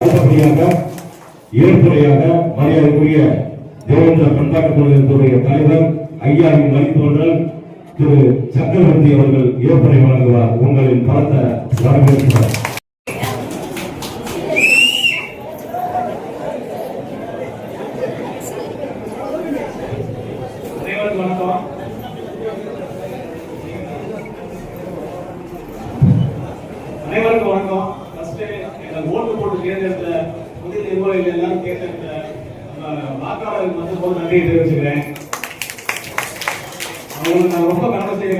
அடுத்தபடியாக ஏற்புரையாக மரியாதைக்குரிய தேவேந்திர பண்பாட்டுக் கழகத்துடைய தலைவர் ஐயாவின் வழித்தோன்றல் திரு சக்கரவர்த்தி அவர்கள் ஏற்புரை வழங்குவார். உங்களின் பலத்த வரவேற்கிறார் தேர்ந்தெடுத்த புதிய நிர்வாகிகள் தேர்ந்தெடுத்த போது நன்றி தெரிவிச்சுக்கிறேன். அவங்களுக்கு நான் ரொம்ப கடமை செய்ய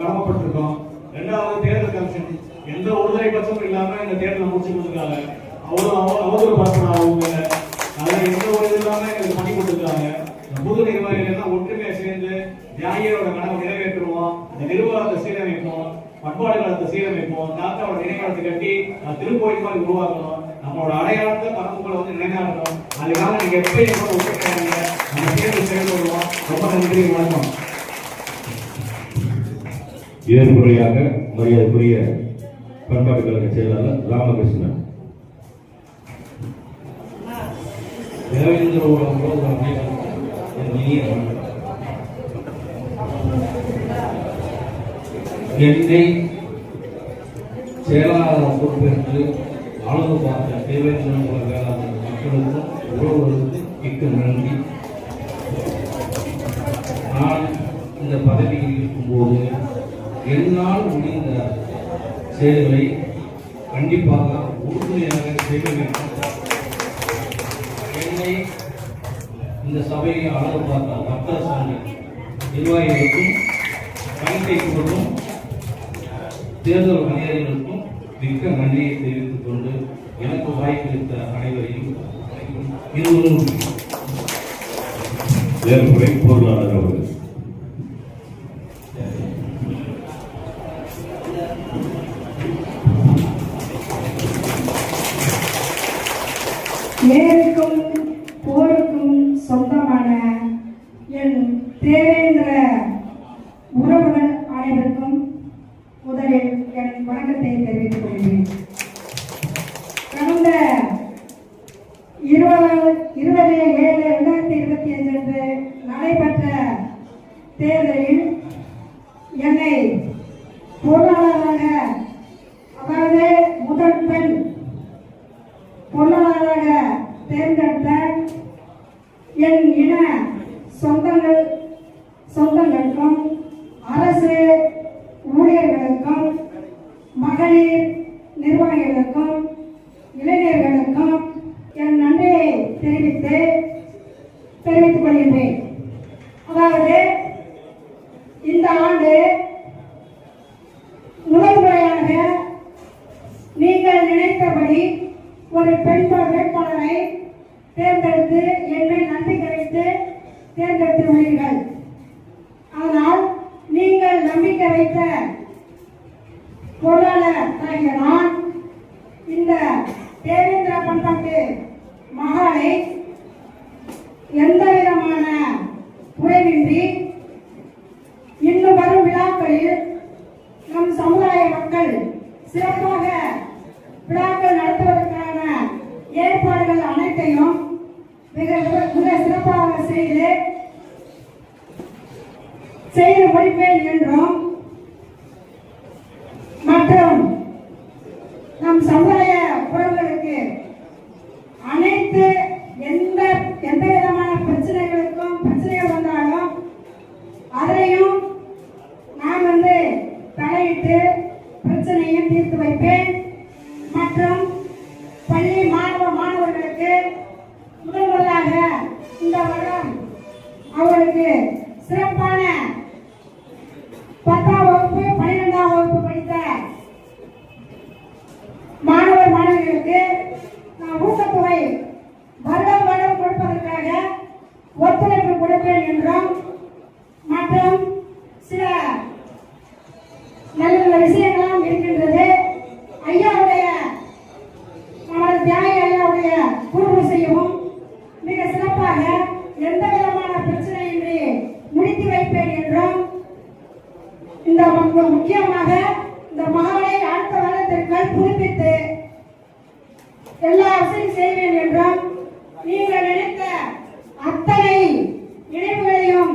கடமைப்பட்டிருக்கோம் ரெண்டாவது தேர்தல் கமிஷன். எந்த ஒருதலை பட்சமும் இல்லாம இந்த தேர்தலை முடிச்சு கொடுத்துருக்காங்க அவ்வளவு அவ- அவதூறு அவங்க அதனால எந்த ஒரு இது இல்லாம எங்களுக்கு பண்ணி கொடுத்துருக்காங்க. புது நிர்வாகிகள் எல்லாம் ஒற்றுமையா சேர்ந்து தியாகியோட கடமை நிறைவேற்றுவோம். இந்த நிர்வாகத்தை சீரமைப்போம். பண்பாடுகளத்தை சீரமைப்போம். தாத்தாவோட அஹ், திருக்கோயில் மாதிரி உருவாக்கணும் நம்மளோட அடையாளத்தை பரப்புகளை வந்து நிலைநாட்டணும். அதுக்காக நீங்க எப்பயும் கூட ஒத்துக்கிறாங்க நம்ம சேர்ந்து சேர்ந்து வருவோம். ரொம்ப நன்றி வணக்கம். ஏற்புரையாக மரியாதைக்குரிய பண்பாட்டுக் கழக செயலாளர் ராமகிருஷ்ணன். தேவேந்திர. என்னை செயலாளர் பொறுப்பேற்று அளவு பார்த்த தேவையான வேளாண் மக்களுக்கும் உறவுகளுக்கும் மிக்க நன்றி. நான் இந்த பதவியில் இருக்கும்போது என்னால் முடிந்த செயல்களை கண்டிப்பாக உறுதுணையாக செய்ய வேண்டும். என்னை இந்த சபையை அளவு பார்த்த பக்தர் சாமி நிர்வாகிகளுக்கும் பணிக்கைக்கும் தேர்தல் அதிகாரிகளுக்கும் மிக்க நன்றியை தெரிவித்துக் கொண்டு எனக்கு வாய்ப்பளித்த அனைவரையும் இருவரும் ஒரு பொருளாளர் அவர்கள்? இருபது ஏழு ரெண்டாயிரத்தி இருபத்தி அஞ்சு அன்று நடைபெற்ற தேர்தலில் என்னை கொள்கின்றேன் அதாவது இந்த ஆண்டு முதல் முறையாக நீங்கள் நினைத்தபடி ஒரு பெண் வேட்பாளரை தேர்ந்தெடுத்து என்னை நன்றி கழித்து தேர்ந்தெடுத்து ஆனால் நீங்கள் நம்பிக்கை வைத்த பொருளாளர் ஆகிய நான் இந்த தேவேந்திர பண்பாட்டு மகாலை எந்த விதமான குறைவின்றி இன்னும் வரும் விழாக்களில் நம் சமுதாய மக்கள் சிறப்பாக விழாக்கள் நடத்துவதற்கான ஏற்பாடுகள் அனைத்தையும் மிக மிக சிறப்பாக செய்து செய்து முடிப்பேன் என்றும் மற்றும் நம் சமுதாய பள்ளி மாணவ மாணவர்களுக்கு முதல் முதலாக இந்த வருடம் அவர்களுக்கு சிறப்பான பத்தாம் வகுப்பு பன்னிரெண்டாம் வகுப்பு படித்த மாணவர் மாணவிகளுக்கு நான் ஊக்கத்தொகை வருடம் வருடம் கொடுப்பதற்காக ஒத்துழைப்பு கொடுப்பேன் என்றும் மற்றும் சில நல்ல நல்ல விஷயங்களும் இருக்கின்றது. ஐயா எந்த விதமான பிரச்சனையின்றி முடித்து வைப்பேன் என்றும் இந்த முக்கியமாக இந்த மகளை அடுத்த வருடத்திற்குள் புதுப்பித்து எல்லா வசதியும் செய்வேன் என்றும் நீங்கள் நினைத்த அத்தனை நினைவுகளையும்